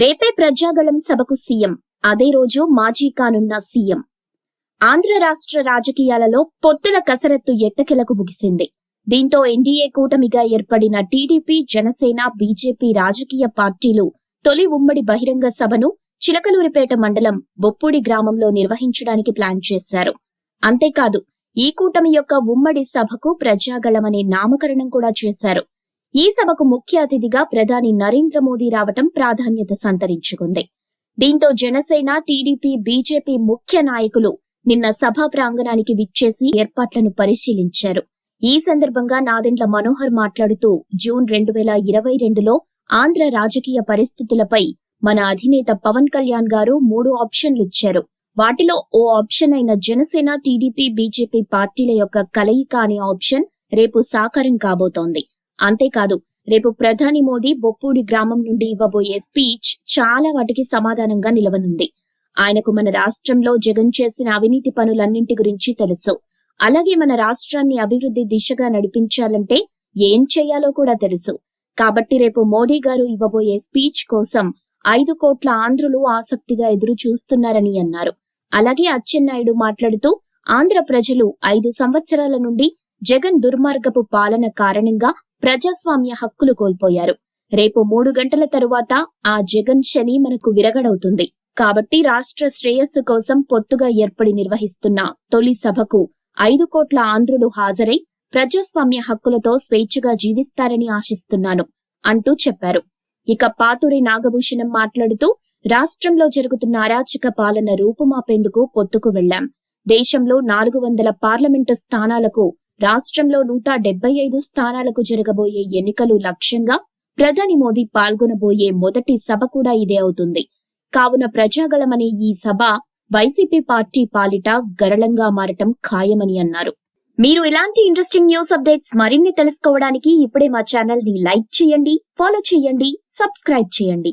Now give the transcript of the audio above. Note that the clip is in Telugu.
రేపే ప్రజాగళం సభకు సీఎం. అదే రోజు మాజీ కానున్న సీఎం. ఆంధ్ర రాష్ట్ర రాజకీయాలలో పొత్తుల కసరత్తు ఎట్టకెలకు ముగిసింది. దీంతో ఎన్డీఏ కూటమిగా ఏర్పడిన టీడీపీ జనసేన బీజేపీ రాజకీయ పార్టీలు తొలి ఉమ్మడి బహిరంగ సభను చిలకలూరిపేట మండలం బొప్పుడి గ్రామంలో నిర్వహించడానికి ప్లాన్ చేశారు. అంతేకాదు ఈ కూటమి యొక్క ఉమ్మడి సభకు ప్రజాగళం అనే నామకరణం కూడా చేశారు. ఈ సభకు ముఖ్య అతిథిగా ప్రధాని నరేంద్ర మోదీ రావటం ప్రాధాన్యత సంతరించుకుంది. దీంతో జనసేన టీడీపీ బీజేపీ ముఖ్య నాయకులు నిన్న సభా ప్రాంగణానికి విచ్చేసి ఏర్పాట్లను పరిశీలించారు. ఈ సందర్భంగా నాదెండ్ల మనోహర్ మాట్లాడుతూ జూన్ రెండు వేల ఇరవై రెండులో ఆంధ్ర రాజకీయ పరిస్థితులపై మన అధినేత పవన్ కళ్యాణ్ గారు మూడు ఆప్షన్లు ఇచ్చారు. వాటిలో ఓ ఆప్షన్ అయిన జనసేన టీడీపీ బీజేపీ పార్టీల యొక్క కలయిక అనే ఆప్షన్ రేపు సాకారం కాబోతోంది. అంతేకాదు రేపు ప్రధాని మోదీ బొప్పూడి గ్రామం నుండి ఇవ్వబోయే స్పీచ్ చాలా వాటికి సమాధానంగా నిలవనుంది. ఆయనకు మన రాష్ట్రంలో జగన్ చేసిన అవినీతి పనులన్నింటి గురించి తెలుసు. అలాగే మన రాష్ట్రాన్ని అభివృద్ధి దిశగా నడిపించాలంటే ఏం చేయాలో కూడా తెలుసు. కాబట్టి రేపు మోడీ గారు ఇవ్వబోయే స్పీచ్ కోసం ఐదు కోట్ల ఆంధ్రులు ఆసక్తిగా ఎదురు చూస్తున్నారని అన్నారు. అలాగే అచ్చెన్నాయుడు మాట్లాడుతూ ఆంధ్ర ప్రజలు ఐదు సంవత్సరాల నుండి జగన్ దుర్మార్గపు పాలన కారణంగా ప్రజాస్వామ్య హక్కులు కోల్పోయారు. రేపు మూడు గంటల తరువాత ఆ జగన్ శని మనకు విరగడవుతుంది. కాబట్టి రాష్ట్ర శ్రేయస్సు కోసం పొత్తుగా ఏర్పడి నిర్వహిస్తున్న తొలి సభకు ఐదు కోట్ల ఆంధ్రులు హాజరై ప్రజాస్వామ్య హక్కులతో స్వేచ్ఛగా జీవిస్తారని ఆశిస్తున్నాను అంటూ చెప్పారు. ఇక పాతూరి నాగభూషణం మాట్లాడుతూ రాష్ట్రంలో జరుగుతున్న అరాచక పాలన రూపుమాపేందుకు పొత్తుకు వెళ్ళాం దేశంలో నాలుగు వందల పార్లమెంటు స్థానాలకు రాష్ట్రంలో నూట డెబ్బై ఐదు స్థానాలకు జరగబోయే ఎన్నికలు లక్ష్యంగా ప్రధాని మోదీ పాల్గొనబోయే మొదటి సభ కూడా ఇదే అవుతుంది. కావున ప్రజాగళమనే ఈ సభ వైసీపీ పార్టీ పాలిట గరళంగా మారటం ఖాయమని అన్నారు. మీరు ఇలాంటి ఇంట్రెస్టింగ్ న్యూస్ అప్డేట్స్ మరిన్ని తెలుసుకోవడానికి ఇప్పుడే మా ఛానల్ని లైక్ చేయండి ఫాలో చేయండి సబ్స్క్రైబ్ చేయండి.